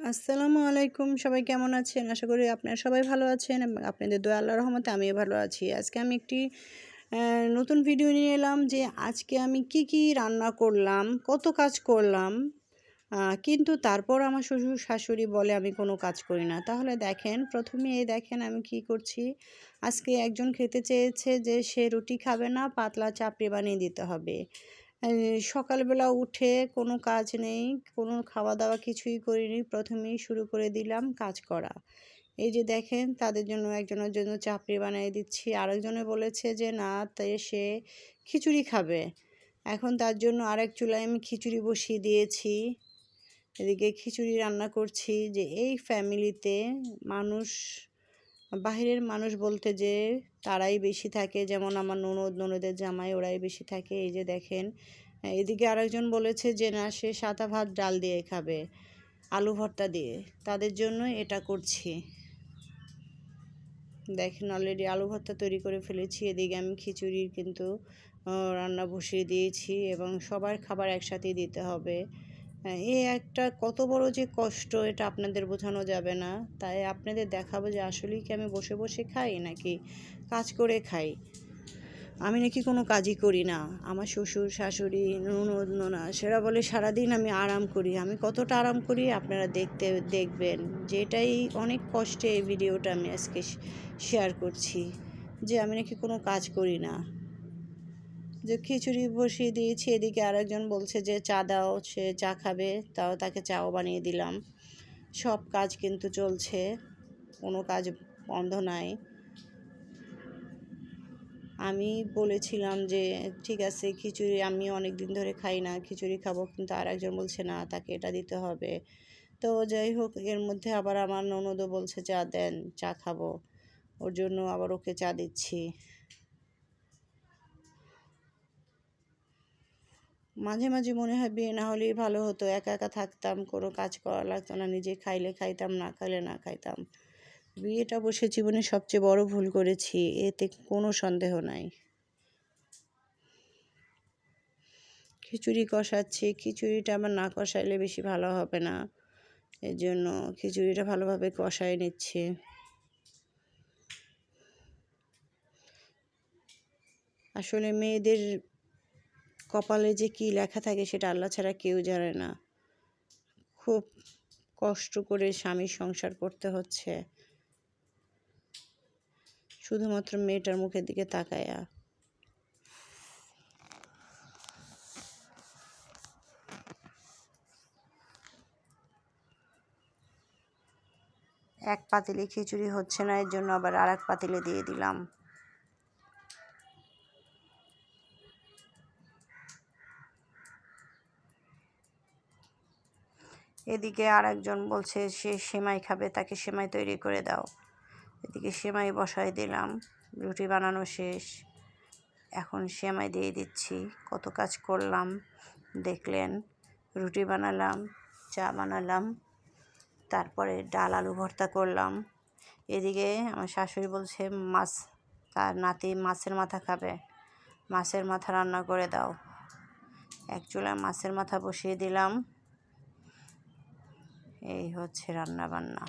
আসসালামু আলাইকুম, সবাই কেমন আছেন? আশা করি আপনারা সবাই ভালো আছেন এবং আপনাদের দয়া আল্লাহ রহমতে আমিও ভালো আছি। আজকে আমি একটি নতুন ভিডিও নিয়ে এলাম যে আজকে আমি কি কি রান্না করলাম, কত কাজ করলাম কিন্তু তারপর আমার শ্বশুর শাশুড়ি বলে আমি কোনো কাজ করি না। তাহলে দেখেন, প্রথমে এই দেখেন আমি কি করছি। আজকে একজন খেতে চেয়েছে যে সে রুটি খাবে না, পাতলা চাপড়ি বানিয়ে দিতে হবে। সকালবেলা উঠে কোনো কাজ নেই, কোনো খাওয়া দাওয়া কিছুই করিনি, প্রথমেই শুরু করে দিলাম কাজ করা। এই যে দেখেন, তাদের জন্য একজনের জন্য চাপড়ি বানিয়ে দিচ্ছি। আরেকজনে বলেছে যে, না তাই সে খিচুড়ি খাবে। এখন তার জন্য আরেক চুলায় আমি খিচুড়ি বসিয়ে দিয়েছি। এদিকে খিচুড়ি রান্না করছি যে, এই ফ্যামিলিতে মানুষ বাহিরের মানুষ বলতে যে তারাই বেশি থাকে, যেমন আমার ননদ, ননদের জামাই ওরাই বেশি থাকে। এই যে দেখেন, এদিকে আরেকজন বলেছে যে না, সে সাদা ভাত ডাল দিয়ে খাবে, আলু ভর্তা দিয়ে। তাদের জন্য এটা করছি। দেখেন অলরেডি আলু ভর্তা তৈরি করে ফেলেছি। এদিকে আমি খিচুড়ির কিন্তু রান্না বসিয়ে দিয়েছি এবং সবার খাবার একসাথেই দিতে হবে। এ একটা কত বড় যে কষ্ট, এটা আপনাদের বোঝানো যাবে না। তাই আপনাদের দেখাবো যে আসলেই কি আমি বসে বসে খাই নাকি কাজ করে খাই? আমি নাকি কোনো কাজই করি না। আমার শ্বশুর, শাশুড়ি, ননদ, নোনা, সেরা বলে সারাদিন আমি আরাম করি। আমি কতটা আরাম করি আপনারা দেখতে, দেখবেন। যেটাই অনেক কষ্টে এই ভিডিওটা আমি আজকে শেয়ার করছি যে আমি নাকি কোনো কাজ করি না। যে খিচুড়ি বসিয়ে দিয়েছি, এদিকে আরেকজন বলছে যে, চা দাও, সে চা খাবে। তাও তাকে চাও বানিয়ে দিলাম। সব কাজ কিন্তু চলছে, কোনো কাজ বন্ধ নাই। আমি বলেছিলাম যে, ঠিক আছে, খিচুড়ি আমি অনেক দিন ধরে খাই না, খিচুড়ি খাব। কিন্তু আর একজন বলছে, না, তাকে এটা দিতে হবে। তো যাই হোক, এর মধ্যে আবার আমার ননদও বলছে, চা দেন, চা খাব। ওর জন্য আবার ওকে চা দিচ্ছি। মাঝে মাঝে মনে হয় বিয়ে না হলেই ভালো হতো। একা একা থাকতাম, কোনো কাজ করা লাগতো না, নিজে খাইলে খাইতাম, না খাইলে না খাইতাম। বিয়েটা বসে জীবনে সবচেয়ে বড় ভুল করেছি, এতে কোনো সন্দেহ নাই। খিচুড়ি কষাচ্ছি, খিচুড়িটা আমার না কষাইলে বেশি ভালো হবে না। এর জন্য খিচুড়িটা ভালোভাবে কষাই নিচ্ছি। আসলে মেয়েদের কপালে যে কী লেখা থাকে সেটা আল্লাহ ছাড়া কেউ জানে না। খুব কষ্ট করে স্বামীর সংসার করতে হচ্ছে। শুধুমাত্র মেয়েটার মুখের দিকে তাকায়া। এক পাতিলে খিচুড়ি হচ্ছে না, এর জন্য আবার আর এক পাতিলে দিয়ে দিলাম। এদিকে আর একজন বলছে, সে সেমাই খাবে, তাকে সেমাই তৈরি করে দাও। এদিকে সেমাই বসাই দিলাম, রুটি বানানো শেষ। এখন সেমাই দিয়ে দিচ্ছি। কত কাজ করলাম, দেখলেন, রুটি বানালাম, চা বানালাম, তারপরে ডাল আলু ভর্তা করলাম। এদিকে আমার শাশুড়ি বলছে, মাছ, তার নাতি মাছের মাথা খাবে, মাছের মাথা রান্না করে দাও। এক চুলায় মাছের মাথা বসিয়ে দিলাম। এই হচ্ছে রান্না বান্না